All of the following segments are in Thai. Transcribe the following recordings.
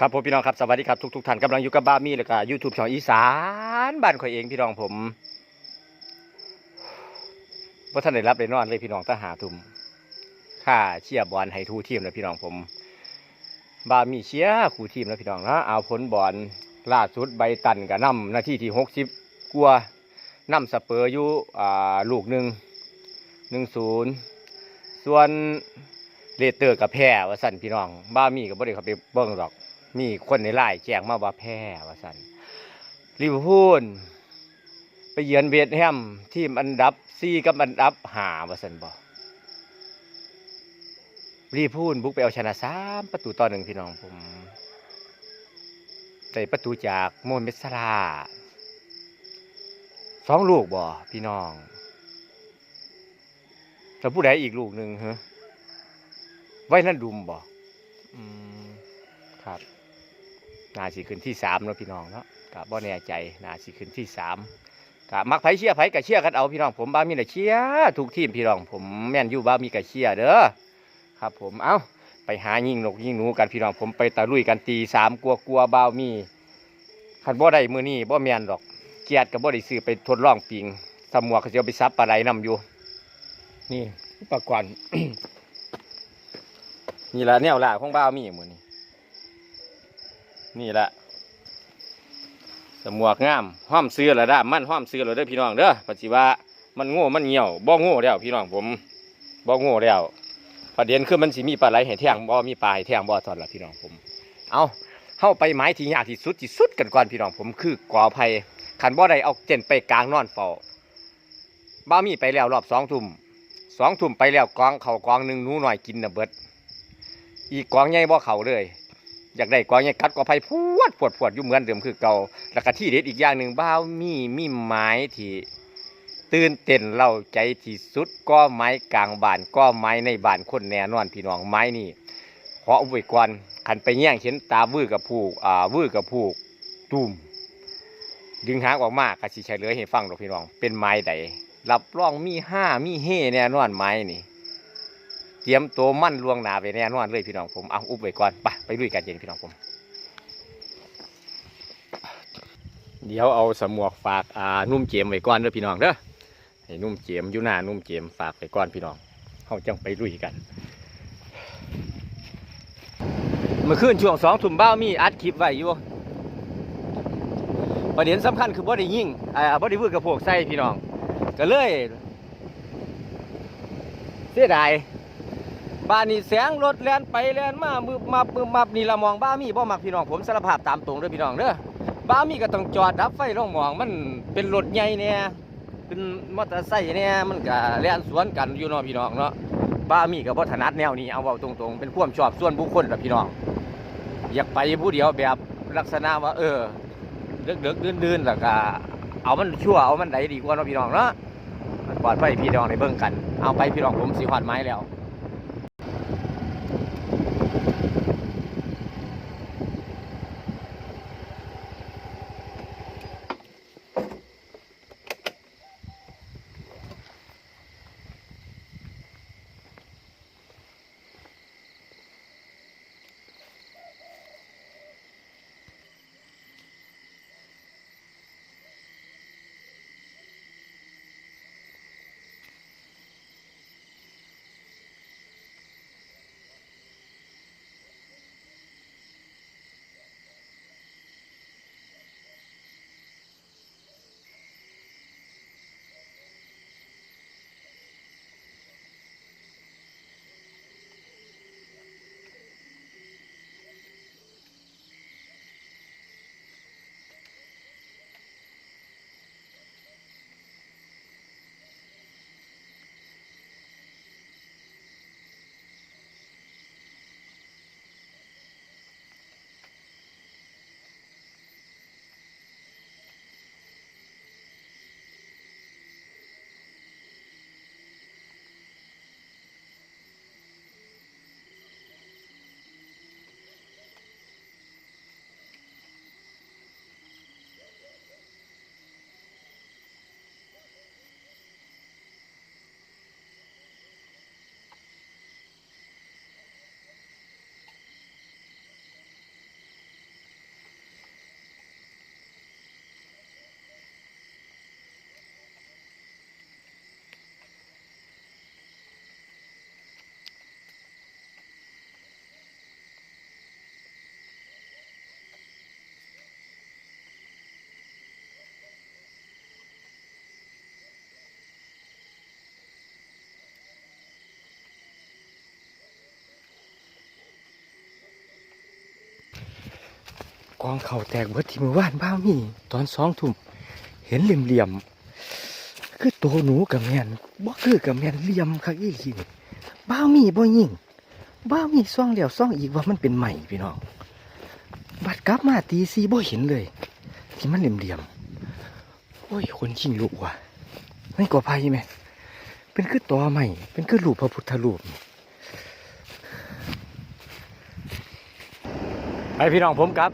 ครับผมพี่น้องครับสวัสดีครับทุกทุกๆท่านกำลังอยู่กับบ้ามี่แล้วก็ยูทูบช่องอีสานบ้านข่อยเองพี่น้องผมว่าท่านได้รับได้นอนเลยพี่น้องถ้าหาทุมค่าเชียบอลให้ทูทีมแล้วพี่น้องผมบ้ามี่เชียร์คู่ทีมแล้วพี่น้องนะเอาผลบอลล่าสุดใบตันกับน้ำนาทีที่หกสิบกลัวน้ำสเปอร์อยู่อ่าลูกหนึ่งหนึ่งศูนย์ส่วนเลเตอร์กับแพ้ว่าสั่นพี่น้องบ้ามี่กับบ่ได้เขาไปเบิ้งหรอก มีคนในไล่แจ้งมาว่าแพ้ว่าสันลิเวอร์พูลไปเยือนเวสต์แฮมทีมอันดับซีกับอันดับหาว่าสันบอกลิเวอร์พูลบุกไปเอาชนะสามประตูต่อหนึ่งพี่น้องผมได้ประตูจากโมฮัมเมดซาลาสองลูกบ่พี่น้องแล้วผู้ใดอีกลูกหนึ่งฮะไว้นั่นดุมบ่อืมครับ นาสิขึ้นที่สามเนาะพี่น้องเนาะกะบ่แน่ใจนาสิขึ้นที่สามกะมักไผเชียไผกะเชียกันเอาพี่น้องผมบ้ามีแต่เชียทุกทีมพี่น้องผมแม่นอยู่บ้ามีกะเชียเด้อครับ ผมเอ้าไปหายิงนกยิงหนูกันพี่น้องผมไปตะลุยกันตีสามกลัวกลัวบ้ามีคันบ่ได้มือนี้บ่แม่นดอกเกียรติกับบ่ได้ซื้อไปทดลองปิงสมัวเขาจะไปซับปลาไหลนำอยู่ นี่อุปกรณ์นี่ละแนวล่าของบ้ามีมือนี้ นี่แหละสมวกงามห้อมซื้อระดับมันห้อมซื้อเลยเด้อพี่น้องเด้อปัจจุบันมันโง่มันเหี่ยวบ่โง่แล้วพี่น้องผมบ่โง่แล้วประเด็นคือมันสิมีปลาไหลให้แท่งบ่มีปลาให้แท่งบ่ทอดละพี่น้องผม เอาเข้าไปไม้ที่ยากที่สุดที่สุดกันก่อนพี่น้องผมคือกอไผ่ขันบ่ได้เอาเจนไปกลางนอนเฝ้าบ้ามีไปแล้วรอบสองทุ่มสองทุ่มไปแล้วกองเขากองหนึ่งนูหน่อยกินนะเบิด อีกกองใหญ่บ่เขาเลย อยากได้กองใหญ่กัดกอไผ่พวดปวดปวดอยู่เหมือนเดิมคือเก่าแล้วก็ที่เด็ดอีกอย่างหนึ่งบ้าวมีมีไม้ที่ตื่นเต้นเล่าใจที่สุดก็ไม้กลางบ้านก็ไม้ในบ้านคนแน่นอนพี่น้องไม้นี่ขอเอาไว้ก่อนขันไปแย่งเห็นตาวื้อกับผูกอ่าวื้อกับผูกตุ่มดึงหางออกมากระสิเฉลยให้ฟังดอกพี่น้องเป็นไม้ใดรับรองมีห้ามีเฮ่แน่นอนไม้นี่ ตรียมตัวมั่นลวงหนาไปแน่นอนเลยพี่น้องผมเอาอุบไว้ก่อนไปไปลุยกันเย็นพี่น้องผม เดี๋ยวเอาสมวกฝากอ่านุ่มเจมไว้ก่อนเด้อพี่น้องเด้อให้นุ่มเจมอยู่หน้านุ่มเจมฝากไว้ก่อนพี่น้องเขาจังไปลุยกัน เมื่อคืนช่วงสองทุ่มบ้ามีอัดคลิปไว้อยู่ประเด็นสำคัญคือบ่ได้ยิงอ่าบ่ได้วืดกับพวกใส่พี่น้อง ก็เลยเสียดาย บ้านนี้แสงรถแล่นไปแล่นมามืบมับมืบมับนี่ละมองบ้ามีบ่มักพี่น้องผมสารภาพตามตรงเด้อพี่น้องเด้อบ้ามีก็ต้องจอดดับไฟลงมองมันเป็นรถใหญ่เนี่ยเป็นมอเตอร์ไซค์เนี่ยมันก็แล่นสวนกันอยู่เนาะพี่น้องเนาะบ้ามีก็บ่ถนัดแนวนี้เอาเว้าตรงๆ เป็นความชอบส่วนบุคคลล่ะพี่น้อง อยากไปผู้เดียวแบบลักษณะว่า เออเดึกๆดื่นๆแล้วก็เอามันชั่วเอามันใดดีกว่าเนาะพี่น้องเนาะปลอดภัยพี่น้องในเบิ่งกัน เอาไปพี่น้องผมสิหอดไม้แล้ว องเข่าแตกเบิดที่มือว่านบ้าวนี่ตอนสองทุ่มเห็นเหลี่ยมๆคือตัวหนูกับแมนบ่คือกับแมนเหลี่ยมคักอีหลีบ้ามีบ่ยิ่งบ้ามีซ่องแล้วซ่องอีกว่ามันเป็นใหม่พี่น้อง บัดกลับมาตีซีบ่เห็นเลย ที่มันเหลี่ยมๆโอ้ยคนชิงลูกว่ะไม่ก่อภัยไหมเป็นคือตัวใหม่เป็นคือรูปพระพุทธรูปไปพี่น้องผมครับ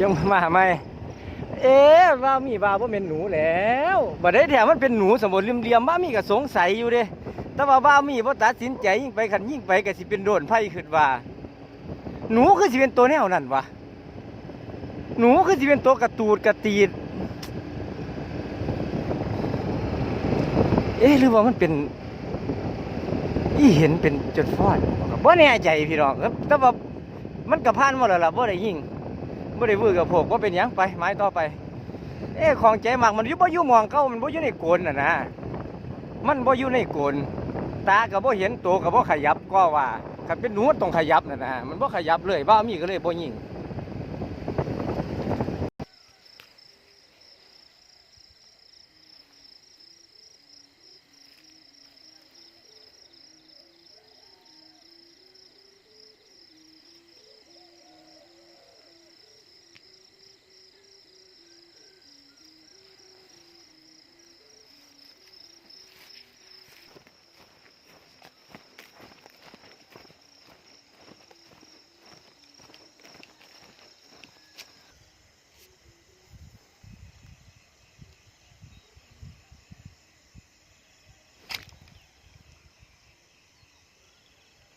จ้ามาไหมเอ๊ะว่ามีว่าว่เป็นหนูแล้วบัดได้แถมมันเป็นหนูสมบูรณ์เรียมๆว่ามีก็สงสัยอยู่เด้แต่ว่าว่ามีบ่ตัดสินใจยิ่งไปขันยิ่งไปก็สิเป็นโดนไพ่ขึ้นว่า หนูคือสิเป็นตัวแนวนั่นวะหนูคือสิเป็นตัวกระตูดกระตีดเอ๊ะหรือว่ามันเป็นอีเห็นเป็นจนฟอดบ่แน่ใจพี่น้องครับแต่ว่ามันกระพานหมดแล้วล่ะบ่ได้ยิ่ง ม่ได้วือกับผมกว่าเป็นยังไปไม้ต่อไป เอ้ของใจมากมันยุบ่อยู่หมองเข้ามันบ่ยุในโกนน่ะนะมันบ่ยุในโกนตากับ่เห็นตัวกับ่ขยับก็ว่าขันเป็นหนูต้องขยับน่ะนะมันบ่ขยับเลยบ้ามีก็เลยบ่ยิง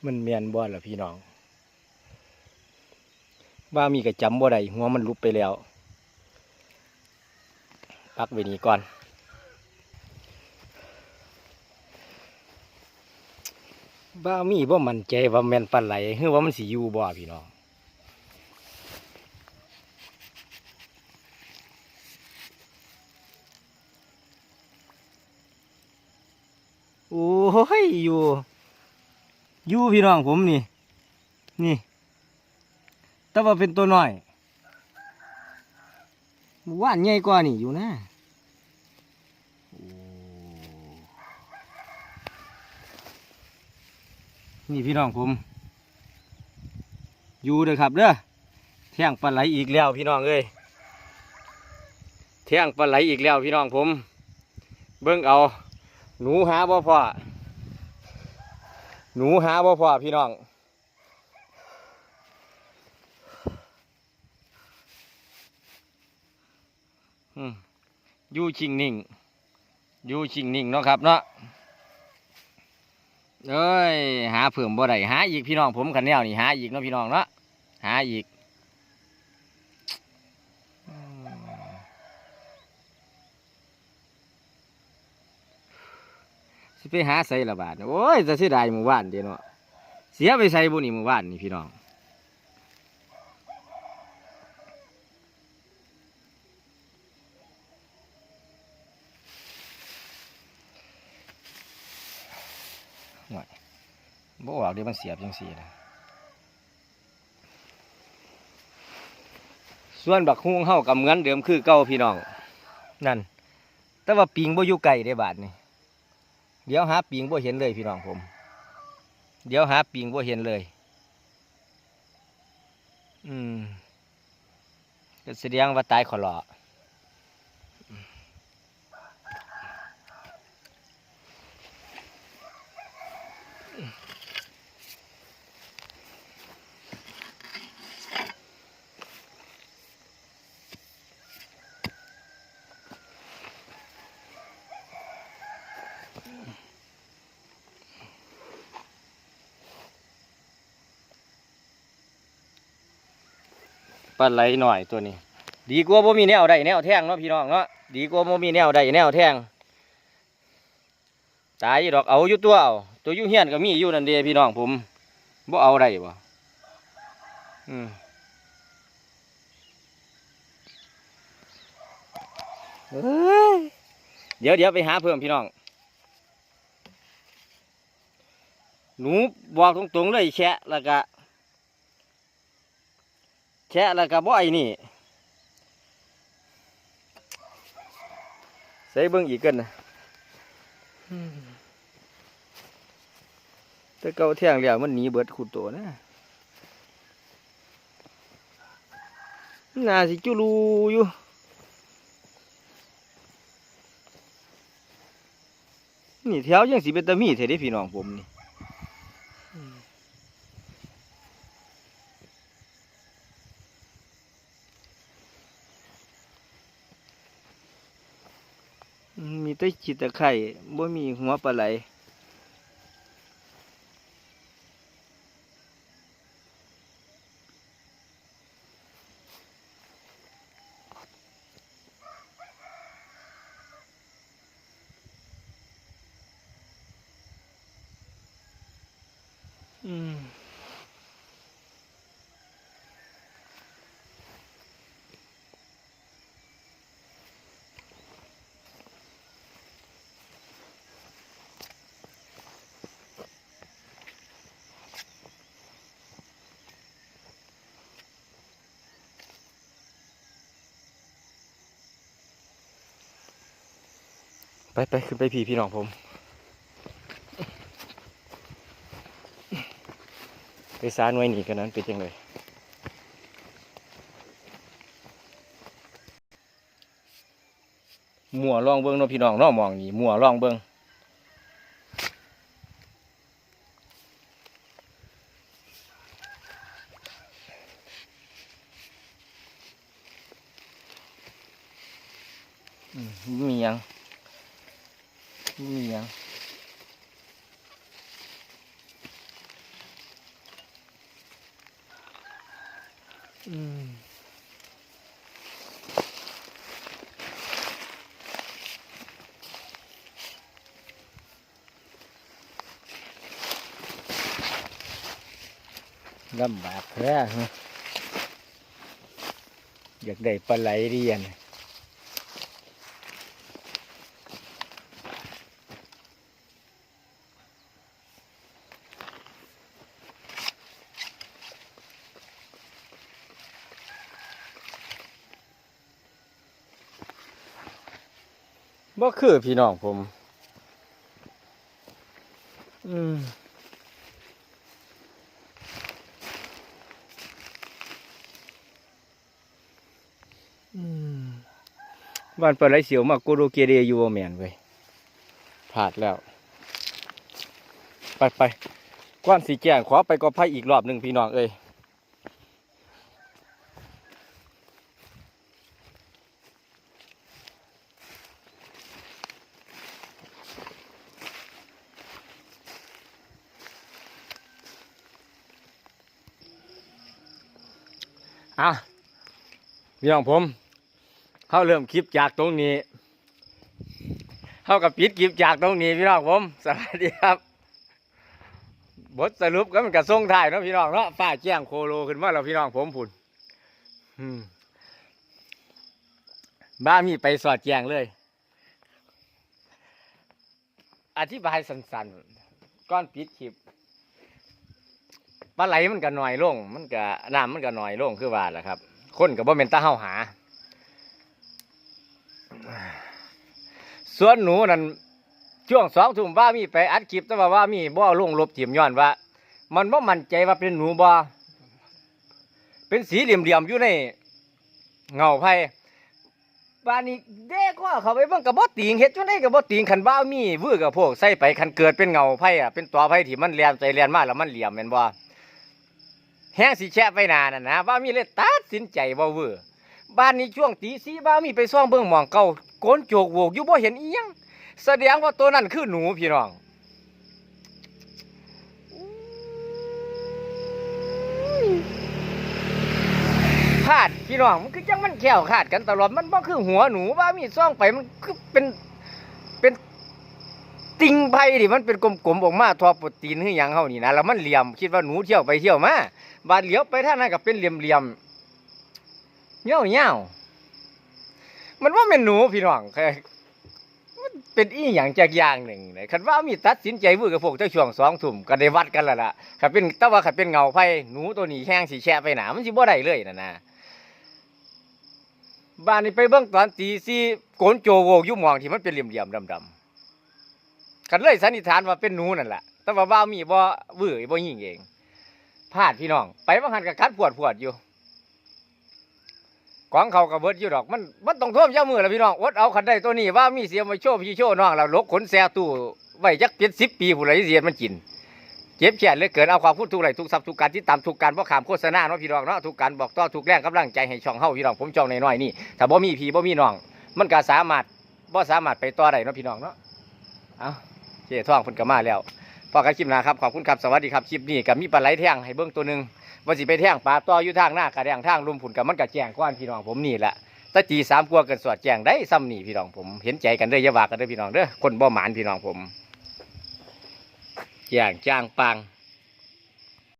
มันเมียนบ่ล่ะพี่น้อง ว่ามีกระจำบ่ได้หัวมันลุบไปแล้ว ปักไว้นี่ก่อนบ้ามีบ่มันใจว่าแมนปลาไหลหรือว่ามันสิอยู่บ่พี่น้องโอ้ยอยู่ อยู่พี่น้องผมนี่ นี่ แต่ว่าเป็นตัวน้อยว่านใหญ่กว่านี่อยู่นะนี่พี่น้องผม อยู่เด้อครับเด้อแท่งปลาไหลอีกแล้วพี่น้องเอ้ยแท่งปลาไหลอีกแล้วพี่น้องผม เบิ่งเอา หนูหาบ่พอ หนูหาบ่พอพี่น้อง อืมยู่ชิงนิ่ง อยู่ชิงนิ่งเนาะครับเนาะเอ้ย หาเผื่อบ่ได้หาอีกพี่น้องผมขันแนวนี่หาอีกเนาะพี่น้องเนาะหาอีก สิไปหาใส่ละบาทโอ้ยจะเสียดายหมู่บ้านเดียวเนาะเสียไปใส่บุนี่หมู่บ้านนี่พี่น้องบ่ออกเดี๋ยวมันเสียบจังสีนะส่วนบักฮุ้งเฮากับเหมือนเดิมคือเก่าพี่น้องนั่น แต่ว่าปิงบ่อยู่ไกลได้บาดนี่ เดี๋ยวหาปิงบ่เห็นเลยพี่น้องผม เดี๋ยวหาปิงบ่เห็นเลย อืมก็แสดงว่าตายขอหลอ ลาไหลหน่อยตัวนี้ ดีกว่าบ่มีแนวใดแนวแท่งเนาะพี่น้องเนาะดีกว่าบ่มีแนวใดแนวแท่งตายอยู่ดอกเอาอยู่ตัวเอาตัวยู่เฮียนก็มีอยู่นั่นเด้พี่น้องผมบ่เอาได้บ่อืมเอ้ยเดี๋ยวเดี๋ยวไปหาเพิ่มพี่น้อง หนูบอกตรงๆเลยแชะแล้วก็ แค่แล้วก็บ่ไอ้นี่ใส่เบิ่งอีกกันนะแต่เกาแท่งแล้วมันหนีเบิดขุดโตนะน่าสิจุลูอยู่นี่แถวยังสิเป็นตะมีเท่เด้พี่น้องผมนี่ แต่ขีตะไคร่บ่มีหัวปลาไหลอืม ไปไปขึ้นไปพี่พี่น้องผมไปซาน่วยหนีกันนั้นเป็นจังเลยมัวลองเบิ้งเนาะพี่น้องเนาะมองนี่มัวลองเบิ้งมียัง บ่มีหยังอืมลำบากแท้ฮะอยากได้ปลาไหลเรียน บ่คือพี่น้องผมอืมอืมบ้านปลาไหลเสียวมากโกโดเกเรอยู่แมนเว้ยพลาดแล้ว ไปไปกว้านสีแจ้งขอไปกอไผ่อีกรอบหนึ่งพี่น้องเอ้ย อะพี่น้องผมเข้าเริ่มคลิปจากตรงนี้เข้ากับปิดคลิปจากตรงนี้พี่น้องผมสวัสดีครับบทสรุปก็มันกระส่งถ่ายเนาะพี่น้องเนาะฝ้าแจ้งโคโลขึ้นมาแล้วพี่น้องผมผุนบ้ามีไปสอดแจ้งเลย อธิบายสั้นๆ ก้อนปิดคลิป ปลาไหลมันก็หน่อยลง มันก็น้ำมันก็หน่อยลงคือว่าแหละครับ คนกับบ่เป็นตาเฮาหา ส่วนหนูนั่นช่วงสองทุ่มว่ามีไปอัดคลิปแต่ว่าว่ามีบ่อลงลบถิ่มย้อนว่า มันบ่มั่นใจว่าเป็นหนูบ่เป็นสีเหลี่ยมๆอยู่ในเงาไผ่บ้านนี้เด็กว่าเขาไปบิ่งกับบ่ติงเฮ็ดจังได๋กับบ่ติงคันว่ามีวือกับพวกใส่ไปคันเกิดเป็นเงาไผ่อะเป็นตัวไผ่ที่มันแหลมใจแหลมมากแล้วมันเหลี่ยมแม่นบ่ แห้งสิแช่ไปนานั่นะว่ามีเลยตัดสินใจบ่วือบ้านนี้ช่วงตีสีบ้ามีไปซ่องเบิ่งมองเก่าโกนโจกโวกอยู่บ่เห็นอียังแสดงว่าตัวนั้นคือหนูพี่น้องคาดพี่น้องมันคือจังมันแขวขาดกันตลอดมันบ่คือหัวหนูว่ามีซ่องไปมันคือเป็น ติงไผ่ดิมันเป็นกลมๆออกมาทอโปรตีนคือหยังเฮานี่นะแล้วมันเหลี่ยมคิดว่าหนูเที่ยวไปเที่ยวมาบาดเหลียวไปท่านั้นก็เป็นเหลี่ยมๆเหี่ยวๆมันว่าเป็นหนูพี่น้องแค่มันเป็นอีหยังจากอย่างหนึ่งนะคันว่ามีตัดสินใจวื้อกับพวกเจ้าช่วงสองทุ่มก็ได้วัดกันแล้วล่ะคันเป็นแต่ว่าคันเป็นเงาไฟหนูตัวนี้แห้งสีแช่ไปหนามันสิบ่ได้เลยนะนะบ้านนี้ไปเบิ่งตอนตีสี่โกนโจโวกยู่หมองที่มันเป็นเหลี่ยมๆดำๆ กันเลยสันนิษฐานว่าเป็นหนูนั่นแหละแต่ว่าบ้ามีบ่วื้อบ่ยิงเองพลาดพี่น้อง ไปบางหันกับคัดปวดปวดอยู่ของเขากับเบิดอยู่ดอก มันมันต้องท่วมเจ้ามือแล้วพี่น้องอดเอาคันได้ตัวนี้ว่ามีเสียมาโชว์พี่โชว์น้องเราลกขนแซ่ตู้ไว้จักเจ็ดสิบปีผู้ใดเสียมันกินเจ็บแฉนเหลยเกินเอาความพูดทุกไรทุกทรัพย์ทุกการที่ตามทุกการบ่ขามโฆษณาเนาะพี่น้องเนาะทุกการบอกต่อทุกแรงกำลังใจให้ช่องเฮาพี่น้องผมช่องน้อยนี่ถ้าบ่มีพี่บ่มีน้อง มันก็สามารถบ่สามารถไปต่อได้เนาะพี่น้องเนาะเอา เจ้ท่องเพิ่นก็มาแล้วพอกันคลิปหนะครับขอบคุณครับสวัสดีครับคลิปนี้กับมีปลาไหลแท่งให้เบิ่งตัวหนึ่งว่าสิไปแท่งปลาต่ออยู่ทางหน้ากระแดงทางลุมผุนกับมันกระแจงก้อนพี่น้องผมนี่แหละตะจีสามกัวกันสวดแจงได้ซ้ำนี่พี่น้องผมเห็นใจกันเด้ออย่าวากันเด้อพี่น้องเด้อคนบ่หมานพี่น้องผมแจงจ้างปัง